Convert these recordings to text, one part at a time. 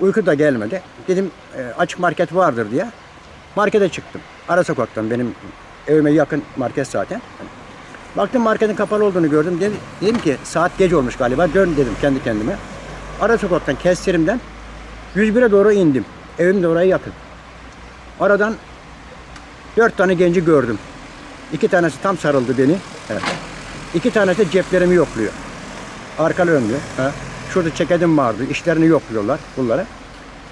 Uyku da gelmedi. Dedim e, açık market vardır diye. Markete çıktım. Ara sokaktan benim evime yakın market zaten. Baktım marketin kapalı olduğunu gördüm. Dedim, ki saat gece olmuş galiba. Dön dedim kendi kendime. Ara sokaktan kestirimden 101'e doğru indim. Evim de oraya yakın. Aradan dört tane genci gördüm. İki tanesi tam sarıldı beni. Evet. İki tanesi ceplerimi yokluyor. Arkalı önlü. Ha. Şurada ceketim vardı. İşlerini yokluyorlar bunlara.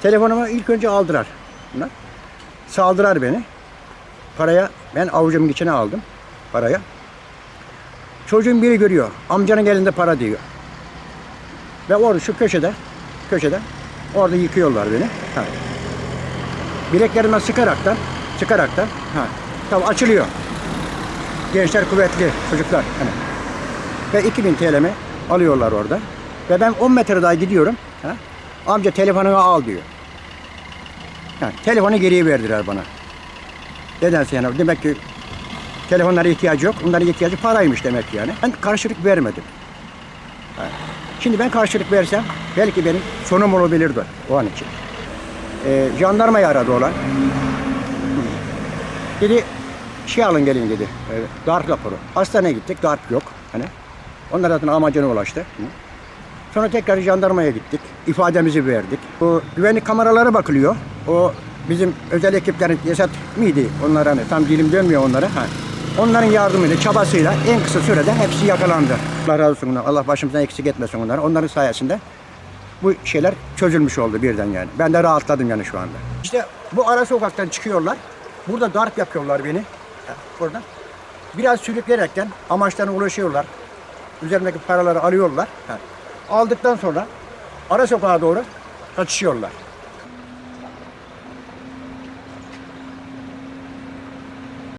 Telefonumu ilk önce aldılar. Bunlar. Saldılar beni. Paraya ben avucumun içine aldım. Paraya. Çocuğun biri görüyor. Amcanın elinde para diyor. Ve orada şu köşede, köşede orada yıkıyorlar beni. Ha. Bileklerime sıkaraktan, sıkaraktan, ha. Tabii açılıyor. Gençler kuvvetli çocuklar. Hani. Ve 2000 TL'mi alıyorlar orada. Ve ben 10 metre daha gidiyorum. Ha. Amca telefonunu al diyor. Ha. Telefonu geriye verdiler bana. Nedense yani demek ki telefonlara ihtiyacı yok. Onların ihtiyacı paraymış demek yani. Ben karşılık vermedim. Ha. Şimdi ben karşılık versem belki benim sonum olabilirdi o an için. Ee, jandarmayı aradı olan. Dedi şey alın gelin dedi. E, darp raporu. Hastaneye gittik. Darp yok. Hani. Onlar zaten amacına ulaştı. Hı. Sonra tekrar jandarmaya gittik. İfademizi verdik. Bu güvenlik kameralara bakılıyor. O bizim özel ekiplerin Esat miydi? Onlar hani tam dilim dönmüyor onlara. Ha. Onların yardımıyla, çabasıyla en kısa sürede hepsi yakalandı. Allah razı olsun. Allah başımızdan eksik etmesin onları. Onların sayesinde bu şeyler çözülmüş oldu birden yani. Ben de rahatladım yani şu anda. İşte bu ara sokaktan çıkıyorlar. Burada darp yapıyorlar beni. Burada. Biraz sürükleyerekten amaçlarına ulaşıyorlar. Üzerindeki paraları alıyorlar. Ha. Aldıktan sonra ara sokağa doğru kaçışıyorlar.